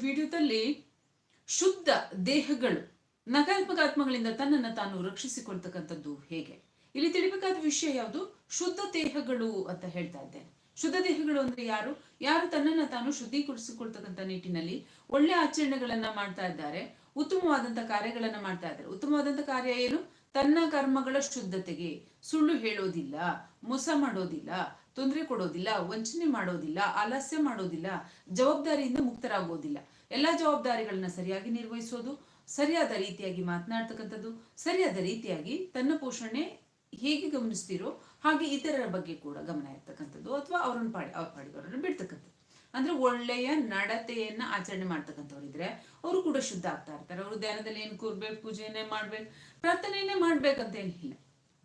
ವಿಡಿಯೋದಲ್ಲಿ ಶುದ್ಧ ದೇಹಗಳು ನಕಾರಾತ್ಮಕ ಆತ್ಮಗಳಿಂದ ತನ್ನನ್ನು ತಾನು ರಕ್ಷಿಸಿಕೊಳ್ತಕ್ಕಂಥದ್ದು ಹೇಗೆ? ಇಲ್ಲಿ ತಿಳಿಬೇಕಾದ ವಿಷಯ ಯಾವುದು? ಶುದ್ಧ ದೇಹಗಳು ಅಂತ ಹೇಳ್ತಾ ಇದ್ದೇನೆ. ಶುದ್ಧ ದೇಹಗಳು ಅಂದ್ರೆ ಯಾರು? ಯಾರು ತನ್ನನ್ನು ತಾನು ಶುದ್ಧೀಕರಿಸಿಕೊಳ್ತಕ್ಕಂಥ ನಿಟ್ಟಿನಲ್ಲಿ ಒಳ್ಳೆ ಆಚರಣೆಗಳನ್ನ ಮಾಡ್ತಾ ಇದ್ದಾರೆ ಉತ್ತಮವಾದಂತಹ ಕಾರ್ಯಗಳನ್ನ ಮಾಡ್ತಾ ಇದ್ದಾರೆ. ಉತ್ತಮವಾದಂತಹ ಕಾರ್ಯ ಏನು? ತನ್ನ ಕರ್ಮಗಳ ಶುದ್ಧತೆಗೆ. ಸುಳ್ಳು ಹೇಳೋದಿಲ್ಲ, ಮೋಸ ಮಾಡೋದಿಲ್ಲ ತೊಂದರೆ ಕೊಡೋದಿಲ್ಲ, ವಂಚನೆ ಮಾಡೋದಿಲ್ಲ ಆಲಸ್ಯ ಮಾಡೋದಿಲ್ಲ, ಜವಾಬ್ದಾರಿಯಿಂದ ಮುಕ್ತರಾಗೋದಿಲ್ಲ. ಎಲ್ಲಾ ಜವಾಬ್ದಾರಿಗಳನ್ನ ಸರಿಯಾಗಿ ನಿರ್ವಹಿಸೋದು, ಸರಿಯಾದ ರೀತಿಯಾಗಿ ಮಾತನಾಡ್ತಕ್ಕಂಥದ್ದು, ಸರಿಯಾದ ರೀತಿಯಾಗಿ ತನ್ನ ಪೋಷಣೆ ಹೇಗೆ ಗಮನಿಸ್ತೀರೋ ಹಾಗೆ ಇತರರ ಬಗ್ಗೆ ಕೂಡ ಗಮನ ಇರ್ತಕ್ಕಂಥದ್ದು ಅಥವಾ ಅವ್ರನ್ನ ಪಾಡಿ, ಅವ್ರ ಪಾಡಿಗೆ ಅವರನ್ನು ಬಿಡ್ತಕ್ಕಂಥದ್ದು. ಅಂದ್ರೆ ಒಳ್ಳೆಯ ನಡತೆಯನ್ನ ಆಚರಣೆ ಮಾಡ್ತಕ್ಕಂಥವ್ರಿದ್ರೆ ಅವರು ಕೂಡ ಶುದ್ಧ ಆಗ್ತಾ ಇರ್ತಾರೆ. ಅವರು ಧ್ಯಾನದಲ್ಲಿ ಏನು ಕೂರ್ಬೇಕು, ಪೂಜೆಯನ್ನೇ ಮಾಡ್ಬೇಕು, ಪ್ರಾರ್ಥನೆಯನ್ನೇ ಮಾಡ್ಬೇಕಂತ ಏನಿಲ್ಲ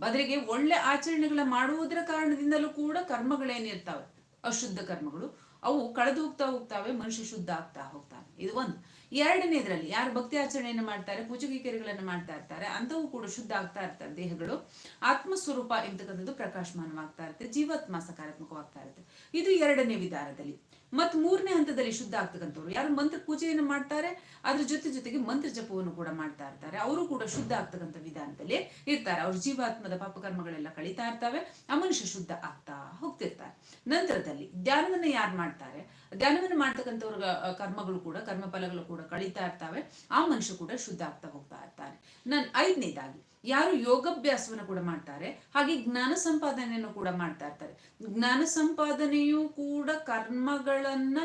ಬದಲಿಗೆ ಒಳ್ಳೆ ಆಚರಣೆಗಳ ಮಾಡುವುದರ ಕಾರಣದಿಂದಲೂ ಕೂಡ ಕರ್ಮಗಳೇನಿರ್ತಾವೆ ಅಶುದ್ಧ ಕರ್ಮಗಳು. ಅವು ಕಳೆದು ಹೋಗ್ತಾ ಹೋಗ್ತಾವೆ, ಮನುಷ್ಯ ಶುದ್ಧ ಆಗ್ತಾ ಹೋಗ್ತಾನೆ. ಇದು ಒಂದು. ಎರಡನೇದ್ರಲ್ಲಿ ಯಾರು ಭಕ್ತಿ ಆಚರಣೆಯನ್ನು ಮಾಡ್ತಾರೆ ಪೂಜೆಗಿಕೆರೆಗಳನ್ನು ಮಾಡ್ತಾ ಇರ್ತಾರೆ ಅಂತವೂ ಕೂಡ ಶುದ್ಧ ಆಗ್ತಾ ಇರ್ತಾರೆ ದೇಹಗಳು. ಆತ್ಮಸ್ವರೂಪ ಎಂತಕ್ಕಂಥದ್ದು ಪ್ರಕಾಶಮಾನವಾಗ್ತಾ ಇರುತ್ತೆ, ಜೀವಾತ್ಮ ಸಕಾರಾತ್ಮಕವಾಗ್ತಾ ಇರುತ್ತೆ. ಇದು ಎರಡನೇ ವಿಧಾನದಲ್ಲಿ. ಮತ್ ಮೂರನೇ ಹಂತದಲ್ಲಿ ಶುದ್ಧ ಆಗ್ತಕ್ಕಂಥವ್ರು. ಯಾರು ಮಂತ್ರ ಪೂಜೆಯನ್ನು ಮಾಡ್ತಾರೆ, ಅದ್ರ ಜೊತೆ ಜೊತೆಗೆ ಮಂತ್ರ ಜಪವನ್ನು ಕೂಡ ಮಾಡ್ತಾ ಇರ್ತಾರೆ. ಅವರು ಕೂಡ ಶುದ್ಧ ಆಗ್ತಕ್ಕಂಥ ವಿಧಾನದಲ್ಲಿ ಇರ್ತಾರೆ. ಅವ್ರ ಜೀವಾತ್ಮದ ಪಾಪಕರ್ಮಗಳೆಲ್ಲ ಕಳೀತಾ ಇರ್ತವೆ, ಆ ಮನುಷ್ಯ ಶುದ್ಧ ಆಗ್ತಾ ಹೋಗ್ತಿರ್ತಾರೆ. ನಂತರದಲ್ಲಿ ಧ್ಯಾನವನ್ನ ಯಾರು ಮಾಡ್ತಾರೆ? ಧ್ಯಾನವನ್ನು ಮಾಡ್ತಕ್ಕಂಥವ್ರ ಕರ್ಮಗಳು ಕೂಡ ಕರ್ಮ ಫಲಗಳು ಕೂಡ ಕಳೀತಾ ಇರ್ತವೆ. ಆ ಮನುಷ್ಯ ಕೂಡ ಶುದ್ಧ ಆಗ್ತಾ ಹೋಗ್ತಾ ಇರ್ತಾರೆ ನನ್ ಐದನೇದಾಗಿ ಯಾರು ಯೋಗಾಭ್ಯಾಸವನ್ನು ಕೂಡ ಮಾಡ್ತಾರೆ, ಹಾಗೆ ಜ್ಞಾನ ಸಂಪಾದನೆಯನ್ನು ಕೂಡ ಮಾಡ್ತಾ ಇರ್ತಾರೆ. ಜ್ಞಾನ ಸಂಪಾದನೆಯು ಕೂಡ ಕರ್ಮಗಳನ್ನ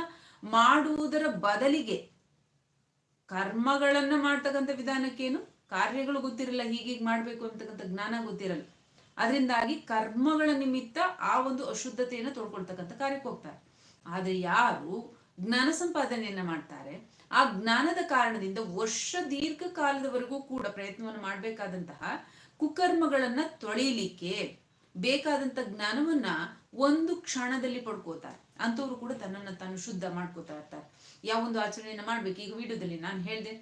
ಮಾಡುವುದರ ಬದಲಿಗೆ ಕರ್ಮಗಳನ್ನ ಮಾಡ್ತಕ್ಕಂಥ ವಿಧಾನಕ್ಕೇನು? ಕಾರ್ಯಗಳು ಗೊತ್ತಿರಲ್ಲ, ಹೀಗೆ ಮಾಡ್ಬೇಕು ಅಂತಕ್ಕಂಥ ಜ್ಞಾನ ಗೊತ್ತಿರಲ್ಲ. ಅದರಿಂದಾಗಿ ಕರ್ಮಗಳ ನಿಮಿತ್ತ ಆ ಒಂದು ಅಶುದ್ಧತೆಯನ್ನು ತೋಡ್ಕೊಳ್ತಕ್ಕಂಥ ಕಾರ್ಯಕ್ಕೆ ಹೋಗ್ತಾರೆ. ಆದ್ರೆ ಯಾರು ಜ್ಞಾನ ಸಂಪಾದನೆಯನ್ನ ಮಾಡ್ತಾರೆ. ಆ ಜ್ಞಾನದ ಕಾರಣದಿಂದ ವರ್ಷ ದೀರ್ಘ ಕಾಲದವರೆಗೂ ಕೂಡ ಪ್ರಯತ್ನವನ್ನು ಮಾಡಬೇಕಾದಂತಹ ಕುಕರ್ಮಗಳನ್ನ ತೊಳೀಲಿಕ್ಕೆ ಬೇಕಾದಂತ ಜ್ಞಾನವನ್ನ ಒಂದು ಕ್ಷಣದಲ್ಲಿ ಪಡ್ಕೋತಾರೆ. ಅಂತವ್ರು ಕೂಡ ತನ್ನನ್ನ ತಾನು ಶುದ್ಧ ಮಾಡ್ಕೋತಾ ಇರ್ತಾರೆ. ಯಾವೊಂದು ಆಚರಣೆಯನ್ನ ಮಾಡ್ಬೇಕು. ಈಗ ವಿಡಿಯೋದಲ್ಲಿ ನಾನು ಹೇಳ್ದೆ,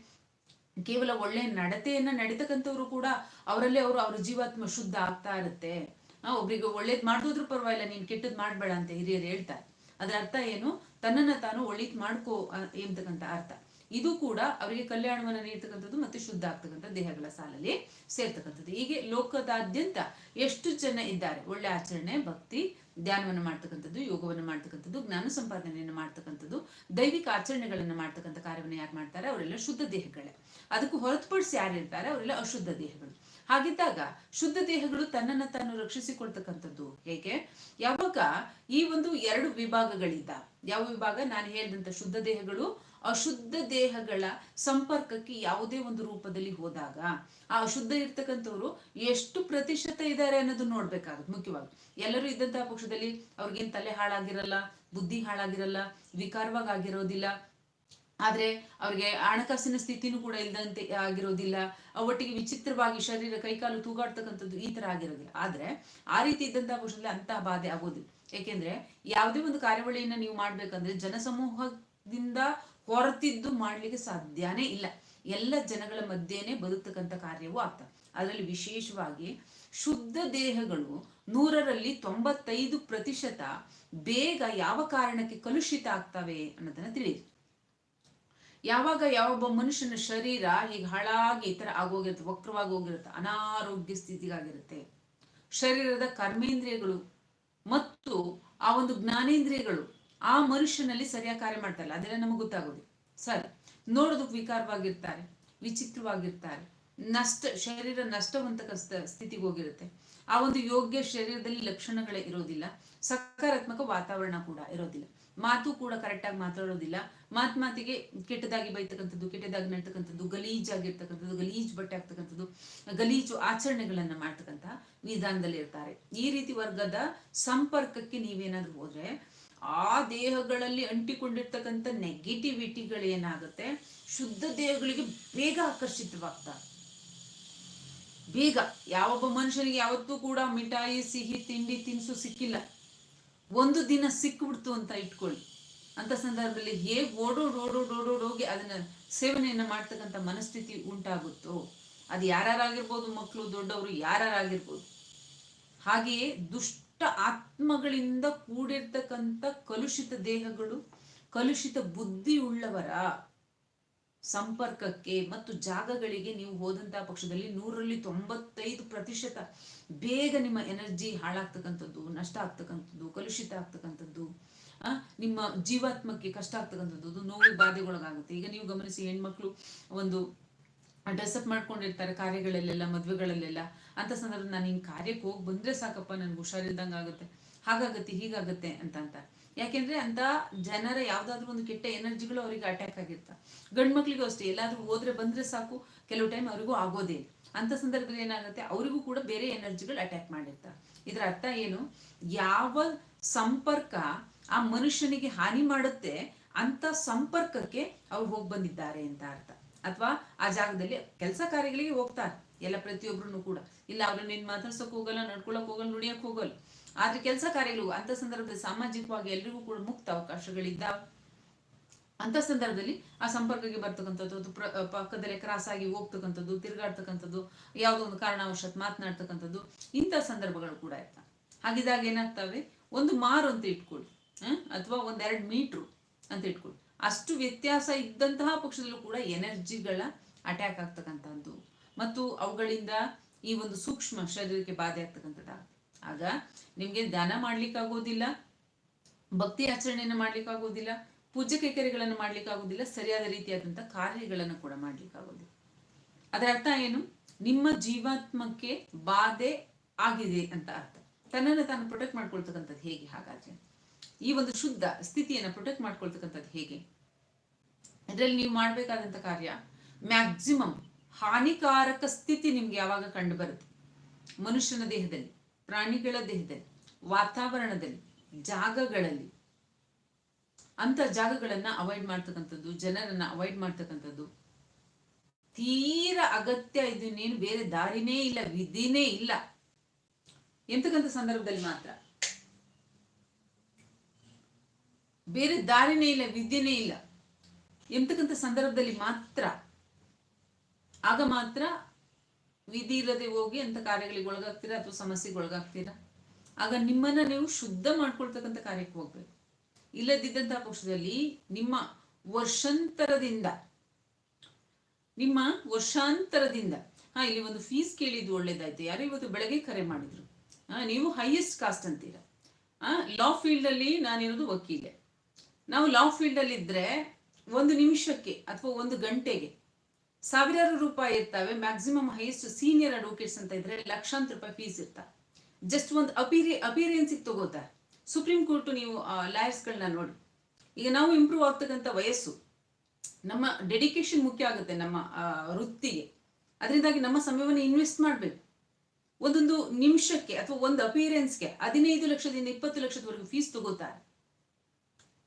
ಕೇವಲ ಒಳ್ಳೆ ನಡತೆಯನ್ನ ನಡೀತಕ್ಕಂಥವ್ರು ಕೂಡ ಅವರಲ್ಲೇ ಅವರು ಅವ್ರ ಜೀವಾತ್ಮ ಶುದ್ಧ ಆಗ್ತಾ ಇರುತ್ತೆ. ಒಬ್ರಿಗೆ ಒಳ್ಳೇದ್ ಮಾಡುದ್ರು ಪರವಾಗಿಲ್ಲ, ನೀನ್ ಕೆಟ್ಟದ್ ಮಾಡ್ಬೇಡ ಅಂತ ಹಿರಿಯರು ಹೇಳ್ತಾರೆ. ಅದರ ಅರ್ಥ ಏನು? ತನ್ನನ್ನ ತಾನು ಒಳಿತ್ ಮಾಡ್ಕೋ ಎಂಬತಕ್ಕಂಥ ಅರ್ಥ. ಇದು ಕೂಡ ಅವರಿಗೆ ಕಲ್ಯಾಣವನ್ನು ನೀಡ್ತಕ್ಕಂಥದ್ದು ಮತ್ತೆ ಶುದ್ಧ ಆಗ್ತಕ್ಕಂಥ ದೇಹಗಳ ಸಾಲಲ್ಲಿ ಸೇರ್ತಕ್ಕಂಥದ್ದು. ಹೀಗೆ ಲೋಕದಾದ್ಯಂತ ಎಷ್ಟು ಜನ ಇದ್ದಾರೆ? ಒಳ್ಳೆ ಆಚರಣೆ, ಭಕ್ತಿ, ಧ್ಯಾನವನ್ನು ಮಾಡ್ತಕ್ಕಂಥದ್ದು, ಯೋಗವನ್ನು ಮಾಡ್ತಕ್ಕಂಥದ್ದು, ಜ್ಞಾನ ಸಂಪಾದನೆಯನ್ನು ಮಾಡ್ತಕ್ಕಂಥದ್ದು, ದೈವಿಕ ಆಚರಣೆಗಳನ್ನ ಮಾಡ್ತಕ್ಕಂಥ ಕಾರ್ಯವನ್ನು ಯಾರು ಮಾಡ್ತಾರೆ? ಅವರೆಲ್ಲ ಶುದ್ಧ ದೇಹಗಳೇ. ಅದಕ್ಕೂ ಹೊರತುಪಡಿಸಿ ಯಾರು ಇರ್ತಾರೆ? ಅವರೆಲ್ಲ ಅಶುದ್ಧ ದೇಹಗಳು. ಹಾಗಿದ್ದಾಗ ಶುದ್ಧ ದೇಹಗಳು ತನ್ನನ್ನ ತಾನು ರಕ್ಷಿಸಿಕೊಳ್ತಕ್ಕಂಥದ್ದು ಹೇಗೆ? ಯಾವಾಗ ಈ ಒಂದು ಎರಡು ವಿಭಾಗಗಳಿದ್ದ. ಯಾವ ವಿಭಾಗ? ನಾನು ಹೇಳಿದಂತ ಶುದ್ಧ ದೇಹಗಳು, ಅಶುದ್ಧ ದೇಹಗಳ ಸಂಪರ್ಕಕ್ಕೆ ಯಾವುದೇ ಒಂದು ರೂಪದಲ್ಲಿ ಹೋದಾಗ ಆ ಅಶುದ್ಧ ಇರ್ತಕ್ಕಂಥವ್ರು ಎಷ್ಟು ಪ್ರತಿಶತ ಇದ್ದಾರೆ ಅನ್ನೋದು ನೋಡ್ಬೇಕಾಗುತ್ತೆ ಮುಖ್ಯವಾಗಿ. ಎಲ್ಲರೂ ಇದ್ದಂತಹ ಪಕ್ಷದಲ್ಲಿ ಅವ್ರಿಗೇನ್ ತಲೆ ಹಾಳಾಗಿರಲ್ಲ, ಬುದ್ಧಿ ಹಾಳಾಗಿರಲ್ಲ, ವಿಕಾರವಾಗಿ ಆಗಿರೋದಿಲ್ಲ ಆದ್ರೆ ಅವ್ರಿಗೆ ಹಣಕಾಸಿನ ಸ್ಥಿತಿನೂ ಕೂಡ ಇಲ್ಲದಂತೆ ಆಗಿರೋದಿಲ್ಲ. ಒಟ್ಟಿಗೆ ವಿಚಿತ್ರವಾಗಿ ಶರೀರ, ಕೈಕಾಲು ತೂಗಾಡ್ತಕ್ಕಂಥದ್ದು ಈ ತರ ಆಗಿರೋದಿಲ್ಲ. ಆದ್ರೆ ಆ ರೀತಿ ಇದ್ದಂತಹ ಪಕ್ಷದಲ್ಲಿ ಅಂತಹ ಬಾಧೆ ಆಗೋದಿಲ್ಲ. ಯಾಕೆಂದ್ರೆ ಯಾವುದೇ ಒಂದು ಕಾರ್ಯವಳಿಯನ್ನ ನೀವು ಮಾಡ್ಬೇಕಂದ್ರೆ ಜನಸಮೂಹದಿಂದ ಹೊರತಿದ್ದು ಮಾಡ್ಲಿಕ್ಕೆ ಸಾಧ್ಯನೇ ಇಲ್ಲ. ಎಲ್ಲ ಜನಗಳ ಮಧ್ಯೆನೆ ಬದುಕ್ತಕ್ಕಂಥ ಕಾರ್ಯವೂ ಆಗ್ತದೆ ಅದರಲ್ಲಿ ವಿಶೇಷವಾಗಿ ಶುದ್ಧ ದೇಹಗಳು ನೂರರಲ್ಲಿ ತೊಂಬತ್ತೈದು ಪ್ರತಿಶತ ಬೇಗ ಯಾವ ಕಾರಣಕ್ಕೆ ಕಲುಷಿತ ಆಗ್ತವೆ ಅನ್ನೋದನ್ನ ತಿಳಿಯಿರಿ. ಯಾವಾಗ ಯಾವೊಬ್ಬ ಮನುಷ್ಯನ ಶರೀರ ಹೀಗೆ ಹಾಳಾಗಿ ಈ ತರ ಆಗೋಗಿರುತ್ತೆ, ವಕ್ರವಾಗಿ ಹೋಗಿರುತ್ತೆ, ಅನಾರೋಗ್ಯ ಸ್ಥಿತಿಗಾಗಿರುತ್ತೆ. ಶರೀರದ ಕರ್ಮೇಂದ್ರಿಯಗಳು ಮತ್ತು ಆ ಒಂದು ಜ್ಞಾನೇಂದ್ರಿಯಗಳು ಆ ಮನುಷ್ಯನಲ್ಲಿ ಸರಿಯಾಗಿ ಕಾರ್ಯ ಮಾಡ್ತಾ ಇಲ್ಲ. ಅದೆಲ್ಲ ನಮಗೆ ಗೊತ್ತಾಗೋದು. ಸರ್, ನೋಡೋದಕ್ಕೆ ವಿಕಾರವಾಗಿರ್ತಾರೆ, ವಿಚಿತ್ರವಾಗಿರ್ತಾರೆ, ನಷ್ಟ, ಶರೀರ ನಷ್ಟವಂತಕ ಸ್ಥಿತಿಗೆ ಹೋಗಿರುತ್ತೆ. ಆ ಒಂದು ಯೋಗ್ಯ ಶರೀರದಲ್ಲಿ ಲಕ್ಷಣಗಳೇ ಇರೋದಿಲ್ಲ, ಸಕಾರಾತ್ಮಕ ವಾತಾವರಣ ಕೂಡ ಇರೋದಿಲ್ಲ. ಮಾತು ಕೂಡ ಕರೆಕ್ಟಾಗಿ ಮಾತಾಡೋದಿಲ್ಲ. ಮಾತ್ ಮಾತಿಗೆ ಕೆಟ್ಟದಾಗಿ ಬೈತಕ್ಕಂಥದ್ದು, ಕೆಟ್ಟದಾಗಿ ನಡ್ತಕ್ಕಂಥದ್ದು, ಗಲೀಜಾಗಿರ್ತಕ್ಕಂಥದ್ದು, ಗಲೀಜ್ ಬಟ್ಟೆ ಆಗ್ತಕ್ಕಂಥದ್ದು ಗಲೀಜು ಆಚರಣೆಗಳನ್ನ ಮಾಡ್ತಕ್ಕಂಥ ವಿಧಾನದಲ್ಲಿ ಇರ್ತಾರೆ. ಈ ರೀತಿ ವರ್ಗದ ಸಂಪರ್ಕಕ್ಕೆ ನೀವೇನಾದ್ರೂ ಹೋದ್ರೆ ಆ ದೇಹಗಳಲ್ಲಿ ಅಂಟಿಕೊಂಡಿರ್ತಕ್ಕಂಥ ನೆಗೆಟಿವಿಟಿಗಳು ಏನಾಗುತ್ತೆ? ಶುದ್ಧ ದೇಹಗಳಿಗೆ ಬೇಗ ಆಕರ್ಷಿತವಾಗ್ತಾರೆ ಬೇಗ. ಯಾವೊಬ್ಬ ಮನುಷ್ಯನಿಗೆ ಯಾವತ್ತೂ ಕೂಡ ಮಿಠಾಯಿ, ಸಿಹಿ, ತಿಂಡಿ, ತಿನಿಸು ಸಿಕ್ಕಿಲ್ಲ. ಒಂದು ದಿನ ಸಿಕ್ಕಿಬಿಡ್ತು ಅಂತ ಇಟ್ಕೊಳ್ಳಿ. ಅಂತ ಸಂದರ್ಭದಲ್ಲಿ ಹೇಗೆ ಓಡೋ ಓಡೋಡ್ ಓಡೋಡ್ ಹೋಗಿ ಅದನ್ನ ಸೇವನೆಯನ್ನು ಮಾಡ್ತಕ್ಕಂಥ ಮನಸ್ಥಿತಿ ಉಂಟಾಗುತ್ತೋ, ಅದು ಯಾರ್ಯಾರಾಗಿರ್ಬೋದು ಮಕ್ಕಳು ದೊಡ್ಡವರು ಯಾರ್ಯಾರಾಗಿರ್ಬೋದು. ಹಾಗೆಯೇ ದುಷ್ಟ ಆತ್ಮಗಳಿಂದ ಕೂಡಿರ್ತಕ್ಕಂಥ ಕಲುಷಿತ ದೇಹಗಳು, ಕಲುಷಿತ ಬುದ್ಧಿ ಉಳ್ಳವರ ಸಂಪರ್ಕಕ್ಕೆ ಮತ್ತು ಜಾಗಗಳಿಗೆ ನೀವು ಹೋದಂತಹ ಪಕ್ಷದಲ್ಲಿ ನೂರರಲ್ಲಿ ತೊಂಬತ್ತೈದು ಪ್ರತಿಶತ ಬೇಗ ನಿಮ್ಮ ಎನರ್ಜಿ ಹಾಳಾಗ್ತಕ್ಕಂಥದ್ದು, ನಷ್ಟ ಆಗ್ತಕ್ಕಂಥದ್ದು, ಕಲುಷಿತ ಆಗ್ತಕ್ಕಂಥದ್ದು, ಆ, ನಿಮ್ಮ ಜೀವಾತ್ಮಕ್ಕೆ ಕಷ್ಟ ಆಗ್ತಕ್ಕಂಥದ್ದು ನೋವು ಬಾಧೆಗೊಳಗಾಗುತ್ತೆ. ಈಗ ನೀವು ಗಮನಿಸಿ ಹೆಣ್ಮಕ್ಳು ಒಂದು ಡ್ರೆಸ್ಅಪ್ ಮಾಡ್ಕೊಂಡಿರ್ತಾರೆ ಕಾರ್ಯಗಳಲ್ಲೆಲ್ಲ, ಮದ್ವೆಗಳಲ್ಲೆಲ್ಲ. ಅಂತ ಸಂದರ್ಭ ನಾನು ಹಿಂಗೆ ಕಾರ್ಯಕ್ಕೆ ಹೋಗಿ ಬಂದ್ರೆ ಸಾಕಪ್ಪ, ನನ್ಗೆ ಹುಷಾರಿಲ್ದಂಗೆ ಆಗುತ್ತೆ ಹಾಗಾಗತ್ತೆ, ಹೀಗಾಗತ್ತೆ ಅಂತ ಅಂತ. ಯಾಕೆಂದ್ರೆ ಅಂತ ಜನರ ಯಾವ್ದಾದ್ರು ಒಂದು ಕೆಟ್ಟ ಎನರ್ಜಿಗಳು ಅವರಿಗೆ ಅಟ್ಯಾಕ್ ಆಗಿರ್ತ. ಗಂಡ್ ಮಕ್ಳಿಗೂ ಅಷ್ಟೇ, ಎಲ್ಲಾದ್ರೂ ಹೋದ್ರೆ ಬಂದ್ರೆ ಸಾಕು, ಕೆಲವು ಟೈಮ್ ಅವ್ರಿಗೂ ಆಗೋದೇ ಅಂತ ಸಂದರ್ಭದಲ್ಲಿ ಏನಾಗುತ್ತೆ, ಅವರಿಗೂ ಕೂಡ ಬೇರೆ ಎನರ್ಜಿಗಳು ಅಟ್ಯಾಕ್ ಮಾಡಿರ್ತಾ. ಇದರ ಅರ್ಥ ಏನು? ಯಾವ ಸಂಪರ್ಕ ಆ ಮನುಷ್ಯನಿಗೆ ಹಾನಿ ಮಾಡುತ್ತೆ, ಅಂತ ಸಂಪರ್ಕಕ್ಕೆ ಅವ್ರು ಹೋಗಿ ಬಂದಿದ್ದಾರೆ ಅಂತ ಅರ್ಥ. ಅಥವಾ ಆ ಜಾಗದಲ್ಲಿ ಕೆಲಸ ಕಾರ್ಯಗಳಿಗೆ ಹೋಗ್ತಾರೆ. ಎಲ್ಲ ಪ್ರತಿಯೊಬ್ರು ಕೂಡ. ಇಲ್ಲ, ಅವ್ರನ್ನ ನಿನ್ ಮಾತಾಡ್ಸಕ್ ಹೋಗಲ್ಲ, ನಡ್ಕೊಳಕ್ ಹೋಗಲ್ಲ, ನುಡಿಯಕ್ ಹೋಗಲ್ಲ. ಆದ್ರೆ ಕೆಲಸ ಕಾರ್ಯಗಳು ಅಂತ ಸಂದರ್ಭದಲ್ಲಿ ಸಾಮಾಜಿಕವಾಗಿ ಎಲ್ರಿಗೂ ಕೂಡ ಮುಕ್ತ ಅವಕಾಶಗಳಿದ್ದಾವೆ ಅಂತ ಸಂದರ್ಭದಲ್ಲಿ ಆ ಸಂಪರ್ಕಕ್ಕೆ ಬರ್ತಕ್ಕಂಥದ್ದು ಪ್ರ ಪಕ್ಕದಲ್ಲೇ ಕ್ರಾಸ್ ಆಗಿ ಹೋಗ್ತಕ್ಕಂಥದ್ದು, ತಿರುಗಾಡ್ತಕ್ಕಂಥದ್ದು, ಯಾವುದೋ ಒಂದು ಕಾರಣವಶಾತ್ ಮಾತನಾಡ್ತಕ್ಕಂಥದ್ದು, ಇಂಥ ಸಂದರ್ಭಗಳು ಕೂಡ ಇರ್ತವೆ. ಹಾಗಿದಾಗ ಏನಾಗ್ತವೆ? ಒಂದು ಮಾರು ಅಂತ ಇಟ್ಕೊಳ್ಳಿ. ಅಥವಾ ಒಂದೆರಡು ಮೀಟ್ರು ಅಂತ ಇಟ್ಕೊಳ್ಳಿ. ಅಷ್ಟು ವ್ಯತ್ಯಾಸ ಇದ್ದಂತಹ ಪಕ್ಷದಲ್ಲೂ ಕೂಡ ಎನರ್ಜಿಗಳ ಅಟ್ಯಾಕ್ ಆಗ್ತಕ್ಕಂಥದ್ದು. ಮತ್ತು ಅವುಗಳಿಂದ ಈ ಒಂದು ಸೂಕ್ಷ್ಮ ಶರೀರಕ್ಕೆ ಬಾಧೆ ಆಗ್ತಕ್ಕಂಥದ್ದಾಗುತ್ತೆ. ಆಗ ನಿಮ್ಗೆ ದಾನ ಮಾಡ್ಲಿಕ್ಕಾಗೋದಿಲ್ಲ, ಭಕ್ತಿ ಆಚರಣೆಯನ್ನು ಮಾಡ್ಲಿಕ್ಕಾಗೋದಿಲ್ಲ ಪೂಜೆ ಕೈಕರ್ಯಗಳನ್ನು ಮಾಡ್ಲಿಕ್ಕಾಗೋದಿಲ್ಲ, ಸರಿಯಾದ ರೀತಿಯಾದಂತಹ ಕಾರ್ಯಗಳನ್ನು ಕೂಡ ಮಾಡ್ಲಿಕ್ಕಾಗೋದಿಲ್ಲ. ಅದರ ಅರ್ಥ ಏನು? ನಿಮ್ಮ ಜೀವಾತ್ಮಕ್ಕೆ ಬಾಧೆ ಆಗಿದೆ ಅಂತ ಅರ್ಥ. ತನ್ನನ್ನು ತಾನು ಪ್ರೊಟೆಕ್ಟ್ ಮಾಡ್ಕೊಳ್ತಕ್ಕಂಥದ್ದು ಹೇಗೆ ಹಾಗಾದ್ರೆ? ಈ ಒಂದು ಶುದ್ಧ ಸ್ಥಿತಿಯನ್ನು ಪ್ರೊಟೆಕ್ಟ್ ಮಾಡ್ಕೊಳ್ತಕ್ಕಂಥದ್ದು ಹೇಗೆ? ಇದರಲ್ಲಿ ನೀವು ಮಾಡಬೇಕಾದಂಥ ಕಾರ್ಯ ಮ್ಯಾಕ್ಸಿಮಮ್ ಹಾನಿಕಾರಕ ಸ್ಥಿತಿ ನಿಮ್ಗೆ ಯಾವಾಗ ಕಂಡು ಬರುತ್ತೆ? ಮನುಷ್ಯನ ದೇಹದಲ್ಲಿ. ಪ್ರಾಣಿಗಳ ದೇಹದಲ್ಲಿ ವಾತಾವರಣದಲ್ಲಿ, ಜಾಗಗಳಲ್ಲಿ. ಅಂತ ಜಾಗಗಳನ್ನ ಅವಾಯ್ಡ್ ಮಾಡ್ತಕ್ಕಂಥದ್ದು, ಜನರನ್ನ ಅವಾಯ್ಡ್ ಮಾಡ್ತಕ್ಕಂಥದ್ದು. ತೀರ ಅಗತ್ಯ ಇದು ಬೇರೆ ದಾರಿನೇ ಇಲ್ಲ, ವಿಧಿನೇ ಇಲ್ಲ. ಎಂತಕ್ಕಂಥ ಸಂದರ್ಭದಲ್ಲಿ ಮಾತ್ರ? ಬೇರೆ ದಾರಿನೇ ಇಲ್ಲ ವಿದ್ಯೆನೇ ಇಲ್ಲ. ಎಂತಕ್ಕಂಥ ಸಂದರ್ಭದಲ್ಲಿ ಮಾತ್ರ? ಆಗ ಮಾತ್ರ ವಿಧಿ ಇಲ್ಲದೆ ಹೋಗಿ ಅಂತ ಕಾರ್ಯಗಳಿಗೆ ಒಳಗಾಗ್ತೀರಾ ಅಥವಾ ಸಮಸ್ಯೆಗೆ ಒಳಗಾಗ್ತೀರಾ? ಆಗ ನಿಮ್ಮನ್ನ ನೀವು ಶುದ್ಧ ಮಾಡ್ಕೊಳ್ತಕ್ಕಂಥ ಕಾರ್ಯಕ್ಕೆ ಹೋಗ್ಬೇಕು. ಇಲ್ಲದಿದ್ದಂತಹ ಪಕ್ಷದಲ್ಲಿ ನಿಮ್ಮ ವರ್ಷಾಂತರದಿಂದ ನಿಮ್ಮ ವರ್ಷಾಂತರದಿಂದ, ಹಾ, ಇಲ್ಲಿ ಒಂದು ಫೀಸ್ ಕೇಳಿದ್ದು ಒಳ್ಳೇದಾಯ್ತು. ಯಾರು ಇವತ್ತು ಬೆಳಗ್ಗೆ ಕರೆ ಮಾಡಿದ್ರು. ನೀವು ಹೈಯೆಸ್ಟ್ ಕಾಸ್ಟ್ ಅಂತೀರ. ಲಾ ಫೀಲ್ಡ್ ಅಲ್ಲಿ ನಾನಿರೋದು ವಕೀಲೆ. ನಾವು ಲಾ ಫೀಲ್ಡ್ ಅಲ್ಲಿ ಇದ್ರೆ ಒಂದು ನಿಮಿಷಕ್ಕೆ ಅಥವಾ ಒಂದು ಗಂಟೆಗೆ ಸಾವಿರಾರು ರೂಪಾಯಿ ಇರ್ತವೆ ಮ್ಯಾಕ್ಸಿಮಮ್ ಹೈಯೆಸ್ಟ್ ಸೀನಿಯರ್ ಅಡ್ವೊಕೇಟ್ಸ್ ಅಂತ ಇದ್ರೆ ಲಕ್ಷಾಂತರ ರೂಪಾಯಿ ಫೀಸ್ ಇರ್ತಾವೆ ಜಸ್ಟ್ ಒಂದು ಅಪೀರಿ ಅಪೀರಿಯನ್ಸಿಗೆ ತಗೋತಾರೆ ಸುಪ್ರೀಂ ಕೋರ್ಟ್ ನೀವು ಲಾಯರ್ಸ್ಗಳನ್ನ ನೋಡಿ. ಈಗ ನಾವು ಇಂಪ್ರೂವ್ ಆಗ್ತಕ್ಕಂಥ ವಯಸ್ಸು. ನಮ್ಮ ಡೆಡಿಕೇಶನ್ ಮುಖ್ಯ ಆಗುತ್ತೆ ನಮ್ಮ ವೃತ್ತಿಗೆ. ಅದರಿಂದಾಗಿ ನಮ್ಮ ಸಮಯವನ್ನು ಇನ್ವೆಸ್ಟ್ ಮಾಡಬೇಕು. ಒಂದೊಂದು ನಿಮಿಷಕ್ಕೆ ಅಥವಾ ಒಂದು ಅಪಿಯರೆನ್ಸ್ಗೆ ಹದಿನೈದು ಲಕ್ಷದಿಂದ ಇಪ್ಪತ್ತು ಲಕ್ಷದವರೆಗೂ ಫೀಸ್ ತಗೋತಾರೆ.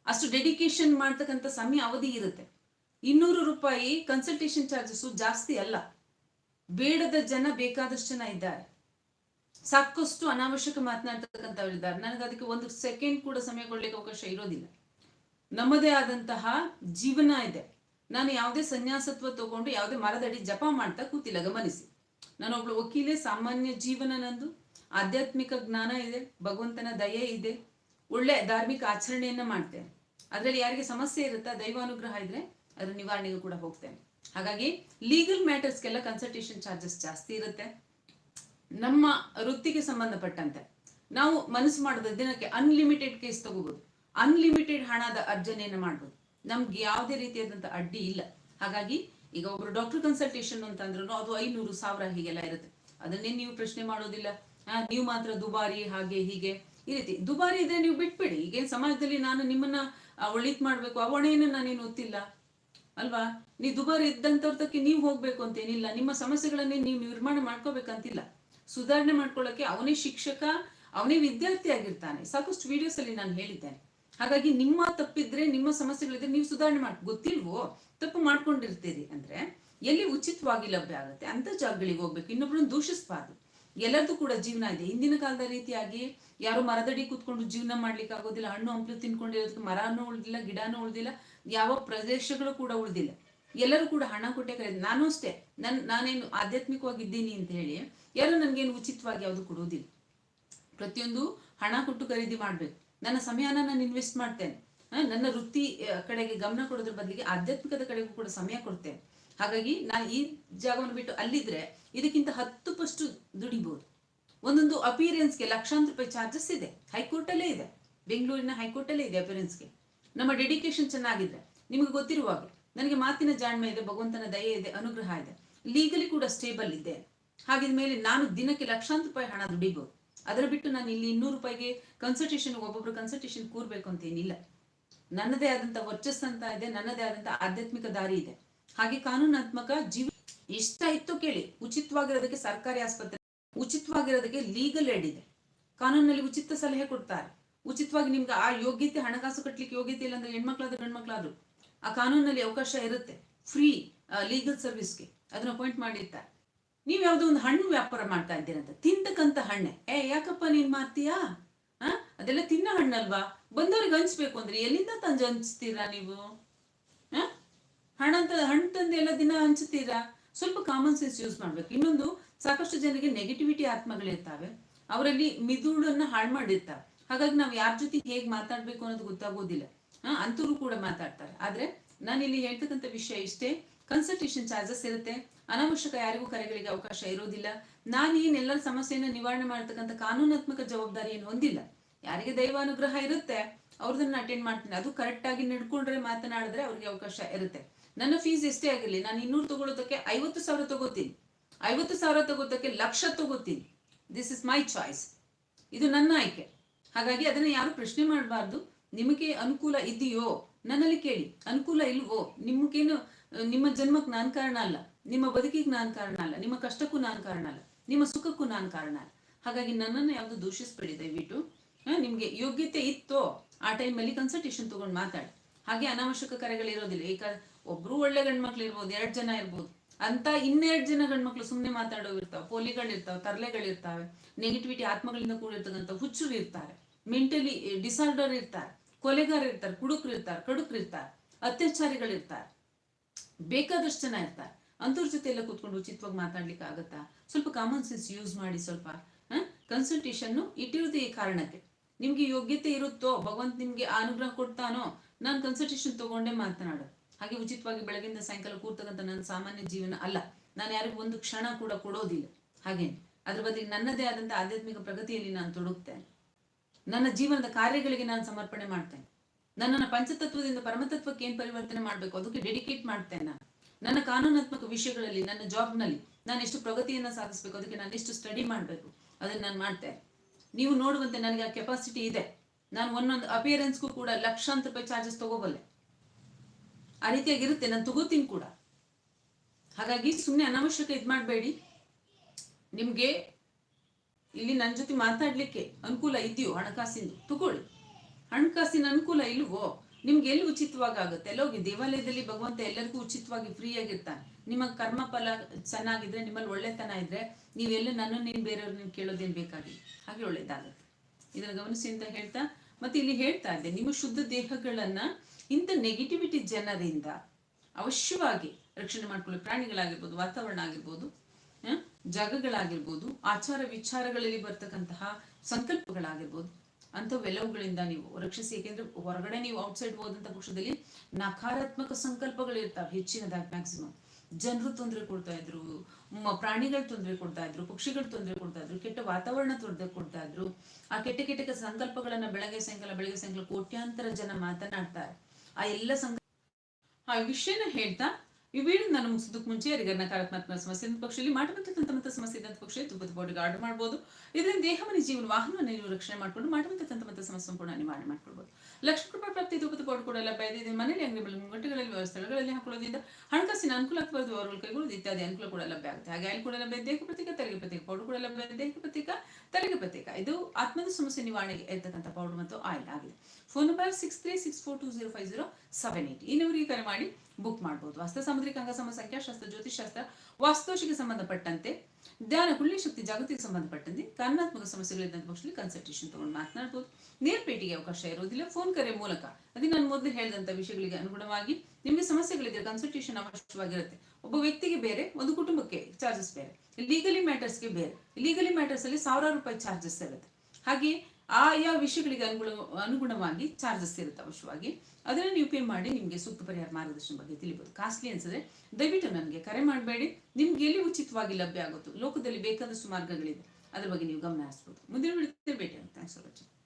ಅಷ್ಟು ಡೆಡಿಕೇಶನ್ ಮಾಡ್ತಕ್ಕಂಥ ಸಮಯ ಅವಧಿ ಇರುತ್ತೆ. ಇನ್ನೂರು ರೂಪಾಯಿ ಕನ್ಸಲ್ಟೇಷನ್ ಚಾರ್ಜಸ್ ಜಾಸ್ತಿ ಅಲ್ಲ. ಬೇಡದ ಜನ ಬೇಕಾದಷ್ಟು ಜನ ಇದ್ದಾರೆ. ಸಾಕಷ್ಟು ಅನಾವಶ್ಯಕ ಮಾತನಾಡ್ತಕ್ಕಂಥವ್ರು ಇದ್ದಾರೆ. ನನಗೆ ಅದಕ್ಕೆ ಒಂದು ಸೆಕೆಂಡ್ ಕೂಡ ಸಮಯ ಕೊಡ್ಲಿಕ್ಕೆ ಅವಕಾಶ ಇರೋದಿಲ್ಲ. ನಮ್ಮದೇ ಆದಂತಹ ಜೀವನ ಇದೆ. ನಾನು ಯಾವುದೇ ಸನ್ಯಾಸತ್ವ ತಗೊಂಡು ಯಾವುದೇ ಮರದಡಿ ಜಪ ಮಾಡ್ತಾ ಕೂತಿಲ್ಲ, ಗಮನಿಸಿ. ನಾನೊಬ್ಳು ವಕೀಲೆ, ಸಾಮಾನ್ಯ ಜೀವನ ನಂದು. ಆಧ್ಯಾತ್ಮಿಕ ಜ್ಞಾನ ಇದೆ, ಭಗವಂತನ ದಯೆ ಇದೆ. ಒಳ್ಳೆ ಧಾರ್ಮಿಕ ಆಚರಣೆಯನ್ನ ಮಾಡ್ತೇನೆ. ಅದರಲ್ಲಿ ಯಾರಿಗೆ ಸಮಸ್ಯೆ ಇರುತ್ತಾ ದೈವಾನುಗ್ರಹ ಇದ್ರೆ ಅದರ ನಿವಾರಣೆಗೆ ಕೂಡ ಹೋಗ್ತೇನೆ. ಹಾಗಾಗಿ ಲೀಗಲ್ ಮ್ಯಾಟರ್ಸ್ಗೆಲ್ಲ ಕನ್ಸಲ್ಟೇಷನ್ ಚಾರ್ಜಸ್ ಜಾಸ್ತಿ ಇರುತ್ತೆ. ನಮ್ಮ ವೃತ್ತಿಗೆ ಸಂಬಂಧಪಟ್ಟಂತೆ ನಾವು ಮನಸ್ಸು ಮಾಡೋದು ದಿನಕ್ಕೆ ಅನ್ಲಿಮಿಟೆಡ್ ಕೇಸ್ ತಗೋಬಹುದು ಅನ್ಲಿಮಿಟೆಡ್ ಹಣದ ಅರ್ಜನೆಯನ್ನು ಮಾಡ್ಬೋದು. ನಮ್ಗೆ ಯಾವುದೇ ರೀತಿಯಾದಂತಹ ಅಡ್ಡಿ ಇಲ್ಲ. ಹಾಗಾಗಿ ಈಗ ಒಬ್ರು ಡಾಕ್ಟರ್ ಕನ್ಸಲ್ಟೇಷನ್ ಅಂತಂದ್ರೂ ಅದು ಐನೂರು ಸಾವಿರ ಹೀಗೆಲ್ಲ ಇರುತ್ತೆ. ಅದನ್ನೇ ನೀವು ಪ್ರಶ್ನೆ ಮಾಡೋದಿಲ್ಲ. ನೀವು ಮಾತ್ರ ದುಬಾರಿ, ಹಾಗೆ, ಹೀಗೆ ಈ ರೀತಿ. ದುಬಾರಿ ಇದ್ರೆ ನೀವು ಬಿಟ್ಬಿಡಿ. ಈಗ ಸಮಾಜದಲ್ಲಿ ನಾನು ನಿಮ್ಮನ್ನ ಒಳಿತ್ ಮಾಡ್ಬೇಕು. ಆ ಹೊಣೆಯನ್ನು ನಾನೇನು ಗೊತ್ತಿಲ್ಲ ಅಲ್ವಾ? ನೀವು ದುಬಾರಿ ಇದ್ದಂಥವ್ರದಕ್ಕೆ ನೀವು ಹೋಗ್ಬೇಕು ಅಂತೇನಿಲ್ಲ, ನಿಮ್ಮ ಸಮಸ್ಯೆಗಳನ್ನೇ ನೀವು ನಿರ್ಮಾಣ ಮಾಡ್ಕೋಬೇಕಂತಿಲ್ಲ. ಸುಧಾರಣೆ ಮಾಡ್ಕೊಳ್ಳೋಕೆ ಅವನೇ ಶಿಕ್ಷಕ, ಅವನೇ ವಿದ್ಯಾರ್ಥಿ ಆಗಿರ್ತಾನೆ. ಸಾಕಷ್ಟು ವಿಡಿಯೋಸ್ ಅಲ್ಲಿ ನಾನು ಹೇಳಿದ್ದೇನೆ. ಹಾಗಾಗಿ ನಿಮ್ಮ ತಪ್ಪಿದ್ರೆ, ನಿಮ್ಮ ಸಮಸ್ಯೆಗಳಿದ್ರೆ ನೀವು ಸುಧಾರಣೆ ಮಾಡ್, ಗೊತ್ತಿಲ್ವೋ? ತಪ್ಪು ಮಾಡ್ಕೊಂಡಿರ್ತೀರಿ ಅಂದ್ರೆ ಎಲ್ಲಿ ಉಚಿತವಾಗಿ ಲಭ್ಯ ಆಗುತ್ತೆ? ಅಂತ ಜಾಗಗಳಿಗೆ ಹೋಗ್ಬೇಕು. ಇನ್ನೊಬ್ರನ್ನ ದೂಷಿಸಬಾರ್ದು. ಎಲ್ಲರದು ಕೂಡ ಜೀವನ ಇದೆ. ಹಿಂದಿನ ಕಾಲದ ರೀತಿಯಾಗಿ ಯಾರು ಮರದಡಿ ಕೂತ್ಕೊಂಡು ಜೀವನ ಮಾಡ್ಲಿಕ್ಕೆ ಆಗೋದಿಲ್ಲ, ಹಣ್ಣು, ಹಂಪಲು ತಿನ್ಕೊಂಡಿರೋದಕ್ಕೆ ಮರನೂ ಉಳ್ದಿಲ್ಲ, ಗಿಡನೂ ಉಳ್ದಿಲ್ಲ, ಯಾವ ಪ್ರದೇಶಗಳು ಕೂಡ ಉಳ್ದಿಲ್ಲ. ಎಲ್ಲರೂ ಕೂಡ ಹಣ ಕೊಟ್ಟೆ ಕರೆ ನಾನು ಅಷ್ಟೇ, ನನ್, ನಾನೇನು ಆಧ್ಯಾತ್ಮಿಕವಾಗಿದ್ದೀನಿ ಅಂತ ಹೇಳಿ ಯಾರು ನನ್ಗೇನು ಉಚಿತವಾಗಿ ಯಾವುದು ಕೊಡೋದಿಲ್ಲ ಪ್ರತಿಯೊಂದು ಹಣ ಕೊಟ್ಟು ಖರೀದಿ ಮಾಡ್ಬೇಕು. ನನ್ನ ಸಮಯನ ನಾನು ಇನ್ವೆಸ್ಟ್ ಮಾಡ್ತೇನೆ. ನನ್ನ ವೃತ್ತಿ ಕಡೆಗೆ ಗಮನ ಕೊಡೋದ್ರ ಬದಲಿಗೆ ಆಧ್ಯಾತ್ಮಿಕದ ಕಡೆಗೂ ಕೂಡ ಸಮಯ ಕೊಡ್ತೇನೆ. ಹಾಗಾಗಿ ನಾನು ಈ ಜಾಗವನ್ನು ಬಿಟ್ಟು ಅಲ್ಲಿದ್ರೆ ಇದಕ್ಕಿಂತ ಹತ್ತು ಪಷ್ಟು ದುಡಿಬಹುದು ಒಂದೊಂದು ಅಪಿಯರೆನ್ಸ್ಗೆ ಲಕ್ಷಾಂತರ ರೂಪಾಯಿ ಚಾರ್ಜಸ್ ಇದೆ. ಹೈಕೋರ್ಟಲ್ಲೇ ಇದೆ. ಬೆಂಗಳೂರಿನ ಹೈಕೋರ್ಟಲ್ಲೇ ಇದೆ ಅಪಿಯರೆನ್ಸ್ಗೆ ನಮ್ಮ ಡೆಡಿಕೇಶನ್ ಚೆನ್ನಾಗಿದ್ರೆ, ನಿಮಗೆ ಗೊತ್ತಿರುವಾಗ ನನಗೆ ಮಾತಿನ ಜಾಣ್ಮೆ ಇದೆ, ಭಗವಂತನ ದಯೆ ಇದೆ, ಅನುಗ್ರಹ ಇದೆ. ಲೀಗಲಿ ಕೂಡ ಸ್ಟೇಬಲ್ ಇದೆ. ಹಾಗಿದ ಮೇಲೆ ನಾನು ದಿನಕ್ಕೆ ಲಕ್ಷಾಂತರ ರೂಪಾಯಿ ಹಣ ದುಡಿಬಹುದು ಅದರ ಬಿಟ್ಟು ನಾನು ಇಲ್ಲಿ ಇನ್ನೂರು ರೂಪಾಯಿಗೆ ಕನ್ಸಲ್ಟೇಷನ್ ಒಬ್ಬೊಬ್ರು ಕನ್ಸಲ್ಟೇಷನ್ ಕೂರ್ಬೇಕು ಅಂತ ಏನಿಲ್ಲ. ನನ್ನದೇ ಆದಂತ ವರ್ಚಸ್ ಅಂತ ಇದೆ, ನನ್ನದೇ ಆದಂತ ಆಧ್ಯಾತ್ಮಿಕ ದಾರಿ ಇದೆ. ಹಾಗೆ ಕಾನೂನಾತ್ಮಕ ಜೀವ ಇಷ್ಟ ಇತ್ತು ಕೇಳಿ. ಉಚಿತವಾಗಿರೋದಕ್ಕೆ ಸರ್ಕಾರಿ ಆಸ್ಪತ್ರೆ, ಉಚಿತವಾಗಿರೋದಕ್ಕೆ ಲೀಗಲ್ ಏಡ್ ಇದೆ. ಕಾನೂನಲ್ಲಿ ಉಚಿತ ಸಲಹೆ ಕೊಡ್ತಾರೆ. ಉಚಿತವಾಗಿ ನಿಮ್ಗೆ ಆ ಯೋಗ್ಯತೆ, ಹಣಕಾಸು ಕಟ್ಟಲಿಕ್ಕೆ ಯೋಗ್ಯತೆ ಇಲ್ಲ ಅಂದ್ರೆ ಹೆಣ್ಮಕ್ಳಾದ್ರು ಗಂಡ್ಮಕ್ಳಾದ್ರು, ಆ ಕಾನೂನಲ್ಲಿ ಅವಕಾಶ ಇರುತ್ತೆ. ಫ್ರೀ ಲೀಗಲ್ ಸರ್ವಿಸ್ಗೆ ಅದನ್ನ ಅಪಾಯಿಂಟ್ ಮಾಡಿರ್ತಾರೆ. ನೀವು ಯಾವುದೋ ಒಂದು ಹಣ್ಣು ವ್ಯಾಪಾರ ಮಾಡ್ತಾ ಇದ್ದೀರಂತ ತಿಂತಕ್ಕಂತ ಹಣ್ಣೆ. ಏ, ಯಾಕಪ್ಪ ನೀನ್ ಮಾಡ್ತೀಯಾ? ಆ? ಅದೆಲ್ಲ ತಿನ್ನೋ ಹಣ್ಣಲ್ವಾ? ಬಂದವ್ರಿಗೆ ಹಂಚ್ಬೇಕು ಅಂದ್ರೆ ಎಲ್ಲಿಂದ ತಂದು ಹಂಚ್ತೀರಾ ನೀವು? ಹಣ ಹಣ್ಣು ತಂದು ಎಲ್ಲ ದಿನ ಹಂಚುತ್ತೀರಾ ಸ್ವಲ್ಪ ಕಾಮನ್ ಸೆನ್ಸ್ ಯೂಸ್ ಮಾಡ್ಬೇಕು. ಇನ್ನೊಂದು, ಸಾಕಷ್ಟು ಜನರಿಗೆ ನೆಗೆಟಿವಿಟಿ ಆತ್ಮಗಳಿರ್ತಾವೆ. ಅವರಲ್ಲಿ ಮಿದುಳನ್ನ ಹಾಳು ಮಾಡಿರ್ತಾರೆ ಹಾಗಾಗಿ ನಾವು ಯಾರ ಜೊತೆ ಹೇಗೆ ಮಾತಾಡ್ಬೇಕು ಅನ್ನೋದು ಗೊತ್ತಾಗೋದಿಲ್ಲ. ಹಾ, ಅಂತರೂ ಕೂಡ ಮಾತಾಡ್ತಾರೆ. ಆದ್ರೆ ನಾನು ಇಲ್ಲಿ ಹೇಳ್ತಕ್ಕಂಥ ವಿಷಯ ಇಷ್ಟೇ ಕನ್ಸಲ್ಟೇಷನ್ ಚಾರ್ಜಸ್ ಇರುತ್ತೆ. ಅನಾವಶ್ಯಕ ಯಾರಿಗೂ ಕರೆಗಳಿಗೆ ಅವಕಾಶ ಇರೋದಿಲ್ಲ. ನಾನು ಏನೆಲ್ಲರ ಸಮಸ್ಯೆಯನ್ನ ನಿವಾರಣೆ ಮಾಡತಕ್ಕಂಥ ಕಾನೂನಾತ್ಮಕ ಜವಾಬ್ದಾರಿಯನ್ನು ಹೊಂದಿಲ್ಲ. ಯಾರಿಗೆ ದೈವಾನುಗ್ರಹ ಇರುತ್ತೆ? ಅವ್ರದನ್ನ ಅಟೆಂಡ್ ಮಾಡ್ತೀನಿ. ಅದು ಕರೆಕ್ಟ್ ಆಗಿ ನಡ್ಕೊಂಡ್ರೆ ಮಾತನಾಡಿದ್ರೆ ಅವ್ರಿಗೆ ಅವಕಾಶ ಇರುತ್ತೆ. ನನ್ನ ಫೀಸ್ ಎಷ್ಟೇ ಆಗಿರಲಿ, ನಾನು ಇನ್ನೂರು ತಗೊಳೋದಕ್ಕೆ ಐವತ್ತು ಸಾವಿರ ತಗೋತೀನಿ. ಐವತ್ತು ಸಾವಿರ ತಗೋದಕ್ಕೆ ಲಕ್ಷ ತಗೋತೀನಿ. ದಿಸ್ ಇಸ್ ಮೈ ಚಾಯ್ಸ್ ಇದು ನನ್ನ ಆಯ್ಕೆ. ಹಾಗಾಗಿ ಅದನ್ನ ಯಾರು ಪ್ರಶ್ನೆ ಮಾಡಬಾರ್ದು. ನಿಮಗೆ ಅನುಕೂಲ ಇದೆಯೋ? ನನ್ನಲ್ಲಿ ಕೇಳಿ. ಅನುಕೂಲ ಇಲ್ವೋ? ನಿಮಗೇನು, ನಿಮ್ಮ ಜನ್ಮಕ್ಕೆ ನಾನ್ ಕಾರಣ ಅಲ್ಲ. ನಿಮ್ಮ ಬದುಕಿಗೆ ನಾನ್ ಕಾರಣ ಅಲ್ಲ. ನಿಮ್ಮ ಕಷ್ಟಕ್ಕೂ ನಾನ್ ಕಾರಣ ಅಲ್ಲ. ನಿಮ್ಮ ಸುಖಕ್ಕೂ ನಾನ್ ಕಾರಣ ಅಲ್ಲ. ಹಾಗಾಗಿ ನನ್ನನ್ನು ಯಾವುದು ದೂಷಿಸ್ಬೇಡಿ ದಯವಿಟ್ಟು. ನಿಮ್ಗೆ ಯೋಗ್ಯತೆ ಇತ್ತೋ? ಆ ಟೈಮಲ್ಲಿ ಕನ್ಸಲ್ಟೇಷನ್ ತಗೊಂಡು ಮಾತಾಡಿ. ಹಾಗೆ ಅನಾವಶ್ಯಕ ಕರೆಗಳಿರೋದಿಲ್ಲ ಈಗ ಒಬ್ರು ಒಳ್ಳೆ ಗಂಡ್ಮಕ್ಳು ಇರ್ಬೋದು, ಎರಡು ಜನ ಇರ್ಬೋದು. ಅಂತ ಇನ್ನೆರಡು ಜನ ಗಂಡ್ಮಕ್ಳು ಸುಮ್ಮನೆ ಮಾತಾಡೋ ಇರ್ತಾವೆ. ಪೋಲಿಗಳಿರ್ತಾವೆ ತರ್ಲೆಗಳಿರ್ತಾವೆ ನೆಗೆಟಿವಿಟಿ ಆತ್ಮಗಳಿಂದ ಕೂಡಿರ್ತಕ್ಕಂಥ ಹುಚ್ಚರು ಇರ್ತಾರೆ. ಮೆಂಟಲಿ ಡಿಸಾರ್ಡರ್ ಇರ್ತಾರೆ. ಕೊಲೆಗಾರ ಇರ್ತಾರೆ, ಕುಡುಕರು ಇರ್ತಾರೆ, ಕಡುಕರು ಇರ್ತಾರೆ ಅತ್ಯಾಚಾರಿಗಳಿರ್ತಾರೆ ಬೇಕಾದಷ್ಟು ಜನ ಇರ್ತಾರೆ. ಅಂಥವ್ರ ಜೊತೆ ಎಲ್ಲ ಕೂತ್ಕೊಂಡು ಉಚಿತವಾಗಿ ಮಾತಾಡ್ಲಿಕ್ಕೆ ಆಗುತ್ತಾ ಸ್ವಲ್ಪ ಕಾಮನ್ ಸೆನ್ಸ್ ಯೂಸ್ ಮಾಡಿ ಸ್ವಲ್ಪ ಕನ್ಸಲ್ಟೇಷನ್ ಇಟ್ಟಿರೋದು ಈ ಕಾರಣಕ್ಕೆ. ನಿಮ್ಗೆ ಯೋಗ್ಯತೆ ಇರುತ್ತೋ, ಭಗವಂತ ನಿಮ್ಗೆ ಅನುಗ್ರಹ ಕೊಡ್ತಾನೋ, ನಾನು ಕನ್ಸಲ್ಟೇಷನ್ ತಗೊಂಡೇ ಮಾತನಾಡು. ಹಾಗೆ ಉಚಿತವಾಗಿ ಬೆಳಗಿಂದ ಸಾಯಂಕಾಲ ಕೂರ್ತಕ್ಕಂಥ ನನ್ನ ಸಾಮಾನ್ಯ ಜೀವನ ಅಲ್ಲ. ನಾನು ಯಾರಿಗೂ ಒಂದು ಕ್ಷಣ ಕೂಡ ಕೊಡೋದಿಲ್ಲ. ಹಾಗೇನೆ. ಅದ್ರ ಬದಲಿಗೆ ನನ್ನದೇ ಆದಂಥ ಆಧ್ಯಾತ್ಮಿಕ ಪ್ರಗತಿಯಲ್ಲಿ ನಾನು ತೊಡಗುತ್ತೇನೆ ನನ್ನ ಜೀವನದ ಕಾರ್ಯಗಳಿಗೆ ನಾನು ಸಮರ್ಪಣೆ ಮಾಡ್ತೇನೆ. ನನ್ನನ್ನು ಪಂಚತತ್ವದಿಂದ ಪರಮತತ್ವಕ್ಕೆ ಏನ್ ಪರಿವರ್ತನೆ ಮಾಡಬೇಕು? ಅದಕ್ಕೆ ಡೆಡಿಕೇಟ್ ಮಾಡ್ತೇನೆ ನಾನು. ನನ್ನ ಕಾನೂನಾತ್ಮಕ ವಿಷಯಗಳಲ್ಲಿ, ನನ್ನ ಜಾಬ್ನಲ್ಲಿ ನಾನು ಎಷ್ಟು ಪ್ರಗತಿಯನ್ನ ಸಾಧಿಸಬೇಕು? ಅದಕ್ಕೆ ನಾನು ಎಷ್ಟು ಸ್ಟಡಿ ಮಾಡಬೇಕು? ಅದನ್ನ ನಾನು ಮಾಡ್ತೇನೆ. ನೀವು ನೋಡುವಂತೆ ನನಗೆ ಆ ಕೆಪಾಸಿಟಿ ಇದೆ. ನಾನು ಒಂದೊಂದು ಅಪಿಯರೆನ್ಸ್ಗೂ ಕೂಡ ಲಕ್ಷಾಂತರ ರೂಪಾಯಿ ಚಾರ್ಜಸ್ ತಗೋಬಲ್ಲೆ. ಆ ರೀತಿಯಾಗಿರುತ್ತೆ, ನಾನು ತಗೋತೀನಿ ಕೂಡ. ಹಾಗಾಗಿ ಸುಮ್ಮನೆ ಅನಾವಶ್ಯಕ ಇದು ಮಾಡಬೇಡಿ. ನಿಮಗೆ ಇಲ್ಲಿ ನನ್ನ ಜೊತೆ ಮಾತಾಡಲಿಕ್ಕೆ ಅನುಕೂಲ ಇದೆಯೋ ಹಣಕಾಸಿಂದು? ತಗೊಳ್ಳಿ ಹಣಕಾಸಿನ ಅನುಕೂಲ ಇಲ್ವೋ? ನಿಮ್ಗೆ ಎಲ್ಲಿ ಉಚಿತವಾಗಿ ಆಗುತ್ತೆ? ಎಲ್ಲೋಗಿ ದೇವಾಲಯದಲ್ಲಿ ಭಗವಂತ ಎಲ್ಲರಿಗೂ ಉಚಿತವಾಗಿ ಫ್ರೀ ಆಗಿರ್ತಾನೆ. ನಿಮ್ಮ ಕರ್ಮ ಫಲ ಚೆನ್ನಾಗಿದ್ರೆ, ನಿಮ್ಮಲ್ಲಿ ಒಳ್ಳೆತನ ಇದ್ರೆ, ನೀವೆಲ್ಲ ನನ್ನನ್ನು ನೀನು ಬೇರೆಯವ್ರು ನೀವು ಕೇಳೋದೇನು ಬೇಕಾಗಿಲ್ಲ. ಹಾಗೆ ಒಳ್ಳೇದಾಗುತ್ತೆ ಇದನ್ನು ಗಮನಿಸಿ ಅಂತ ಹೇಳ್ತಾ, ಮತ್ತೆ ಇಲ್ಲಿ ಹೇಳ್ತಾ ಇದ್ದೆ, ನಿಮ್ಮ ಶುದ್ಧ ದೇಹಗಳನ್ನ ಇಂಥ ನೆಗೆಟಿವಿಟಿ ಜನರಿಂದ ಅವಶ್ಯವಾಗಿ ರಕ್ಷಣೆ ಮಾಡ್ಕೊಳ್ಳಿ ಪ್ರಾಣಿಗಳಾಗಿರ್ಬೋದು, ವಾತಾವರಣ ಆಗಿರ್ಬೋದು ಜಾಗಗಳಾಗಿರ್ಬೋದು, ಆಚಾರ ವಿಚಾರಗಳಲ್ಲಿ ಬರ್ತಕ್ಕಂತಹ ಸಂಕಲ್ಪಗಳಾಗಿರ್ಬೋದು, ಅಂಥವೆಲ್ಲವುಗಳಿಂದ ನೀವು ರಕ್ಷಿಸಿ, ಏಕೆಂದ್ರೆ ಹೊರಗಡೆ ನೀವು ಔಟ್ಸೈಡ್ ಹೋದಂತ ಪಕ್ಷದಲ್ಲಿ ನಕಾರಾತ್ಮಕ ಸಂಕಲ್ಪಗಳಿರ್ತಾವೆ ಹೆಚ್ಚಿನದಾಗಿ ಮ್ಯಾಕ್ಸಿಮಮ್ ಜನರು ತೊಂದರೆ ಕೊಡ್ತಾ ಇದ್ರು ಪ್ರಾಣಿಗಳು ತೊಂದರೆ ಕೊಡ್ತಾ ಇದ್ರು, ಪಕ್ಷಿಗಳು ತೊಂದರೆ ಕೊಡ್ತಾ ಇದ್ರು, ಕೆಟ್ಟ ವಾತಾವರಣ ತೊಂದರೆ ಕೊಡ್ತಾ ಇದ್ರು, ಆ ಕೆಟ್ಟ ಕೆಟ್ಟ ಸಂಕಲ್ಪಗಳನ್ನ ಬೆಳಗ್ಗೆ ಸಾಯಂಕಾಲ ಬೆಳಗ್ಗೆ ಸಾಯಂಕಾಲ ಕೋಟ್ಯಾಂತರ ಜನ ಮಾತನಾಡ್ತಾರೆ. ಆ ಎಲ್ಲ ಸಂಕ ಆ ವಿಷಯನ ಹೇಳ್ತಾ ಈ ವಿಡಿಯೋ ನಾನು ಮುಗಿಸೋದಕ್ಕೆ ಮುಂಚೆ ಯಾರಿಗಾರ ನಕಾರಾತ್ಮಕ ಸಮಸ್ಯೆ ಇದ್ದ ಪಕ್ಷದಲ್ಲಿ ಮಾಟಮಂತ ಸಮಸ್ಯೆ ಇದ್ದಂತ ಪಕ್ಷ ತುಪ್ಪದ ಬಾಡಿಗೆ ಆರ್ಡರ್ ಮಾಡ್ಬೋದು. ಇದರಿಂದ ದೇಹ, ಮನೆ, ಜೀವನ ವಾಹನವನ್ನು ನೀವು ರಕ್ಷಣೆ ಮಾಡಿಕೊಂಡು ಮಾಟಮಂತ ತಂತ್ರ ಸಮಸ್ಯೆ ಸಂಪೂರ್ಣ ನಿವಾರಣೆ ಮಾಡ್ಕೊಳ್ಬೋದು. ಲಕ್ಷ ರೂಪಾಯಿ ಪ್ರಾಪ್ತಿ ತೂಕದ ಬೋರ್ಡ್ ಕೂಡ ಲಭ್ಯ ಇದೆ, ಮನೆಯಲ್ಲಿ ಅಂಗಡಿ ಮುಂಗಟ್ಟುಗಳಲ್ಲಿ ವ್ಯವಸ್ಥೆ ಸ್ಥಳಗಳಲ್ಲಿ ಹಾಕೊಳ್ಳೋದ್ರಿಂದ ಹಣಕಾಸಿನ ಅನುಕೂಲ ಆಗ್ಬಾರ್ದು ಅವರ ಕೈಗೊಳ್ಳೋದು ಇತ್ಯಾದಿ ಅನುಕೂಲ ಕೂಡ ಲಭ್ಯ ಆಗುತ್ತೆ. ಹಾಗೆ ಅಲ್ಲಿ ಕೂಡ ಲಭ್ಯ ದೇಹ ಪ್ರತೀಕ ತೆರಿಗೆ ಪ್ರತೀಕ ಪೌಡರ್ ಕೂಡ ಲಭ್ಯ ದೇಹ ಪ್ರತೀಕ ತೆರಿಗೆ ಪ್ರತೀಕ ಇದು ಆತ್ಮದ ಸಮಸ್ಯೆ ನಿವಾರಣೆಗೆ ಇರ್ತಕ್ಕಂಥ ಪೌಡರ್ ಮತ್ತು ಆಯಿಲ್ ಆಗಿದೆ. Phone number six three six four two zero five zero seven eight ಈ ನಂಬರಿಗೆ ಕರೆ ಮಾಡಿ ಬುಕ್ ಮಾಡಬಹುದು ಹಸ್ತ ಸಾಮುದ್ರಿಕ ಅಂಗಸಮ ಸಂಖ್ಯಾಶಾಸ್ತ್ರ ಜ್ಯೋತಿಷಾಸ್ತ್ರ ವಾಸ್ತುಶಿಗೆ ಸಂಬಂಧಪಟ್ಟಂತೆ, ಧ್ಯಾನ ಕುಳ್ಳಿ ಶಕ್ತಿ ಜಾಗೃತಿಗೆ ಸಂಬಂಧಪಟ್ಟಂತೆ ಕಾರಣಾತ್ಮಕ ಸಮಸ್ಯೆಗಳಿದ್ದಂಥ ಪಕ್ಷದಲ್ಲಿ ಕನ್ಸಲ್ಟೇಷನ್ ತಗೊಂಡು ಮಾತನಾಡಬಹುದು ನೇರ ಭೇಟಿಗೆ ಅವಕಾಶ ಇರೋದಿಲ್ಲ ಫೋನ್ ಕರೆ ಮೂಲಕ. ಅದೇ ನಾನು ಮೊದಲು ಹೇಳಿದಂಥ ವಿಷಯಗಳಿಗೆ ಅನುಗುಣವಾಗಿ ನಿಮಗೆ ಸಮಸ್ಯೆಗಳಿದ್ರೆ ಕನ್ಸಲ್ಟೇಷನ್ ಅವಶ್ಯವಾಗಿರುತ್ತೆ. ಒಬ್ಬ ವ್ಯಕ್ತಿಗೆ ಬೇರೆ, ಒಂದು ಕುಟುಂಬಕ್ಕೆ ಚಾರ್ಜಸ್ ಬೇರೆ. ಲೀಗಲಿ ಮ್ಯಾಟರ್ಸ್ಗೆ ಬೇರೆ. ಲೀಗಲಿ ಮ್ಯಾಟರ್ಸ್ ಅಲ್ಲಿ ಸಾವಿರಾರು ರೂಪಾಯಿ ಚಾರ್ಜಸ್ ಇರುತ್ತೆ. ಹಾಗೆ ಆಯಾ ವಿಷಯಗಳಿಗೆ ಅನುಗುಣ, ಅನುಗುಣವಾಗಿ ಚಾರ್ಜಸ್ ಇರುತ್ತೆ ಅವಶ್ಯವಾಗಿ. ಅದನ್ನ ನೀವು ಪೇ ಮಾಡಿ ನಿಮಗೆ ಸೂಕ್ತ ಪರಿಹಾರ ಮಾರ್ಗದರ್ಶನ ಬಗ್ಗೆ ತಿಳಿಬೋದು. ಕಾಸ್ಟ್ಲಿ ಅನ್ಸಿದ್ರೆ ದಯವಿಟ್ಟು ನನಗೆ ಕರೆ ಮಾಡಬೇಡಿ. ನಿಮ್ಗೆ ಎಲ್ಲಿ ಉಚಿತವಾಗಿ ಲಭ್ಯ ಆಗುತ್ತೋ, ಲೋಕದಲ್ಲಿ ಬೇಕಾದಷ್ಟು ಮಾರ್ಗಗಳಿದೆ. ಅದ್ರ ಬಗ್ಗೆ ನೀವು ಗಮನ ಹರಿಸ್ಬೋದು. ಮುಂದಿನ ವಿಡಿಯೋದಲ್ಲಿ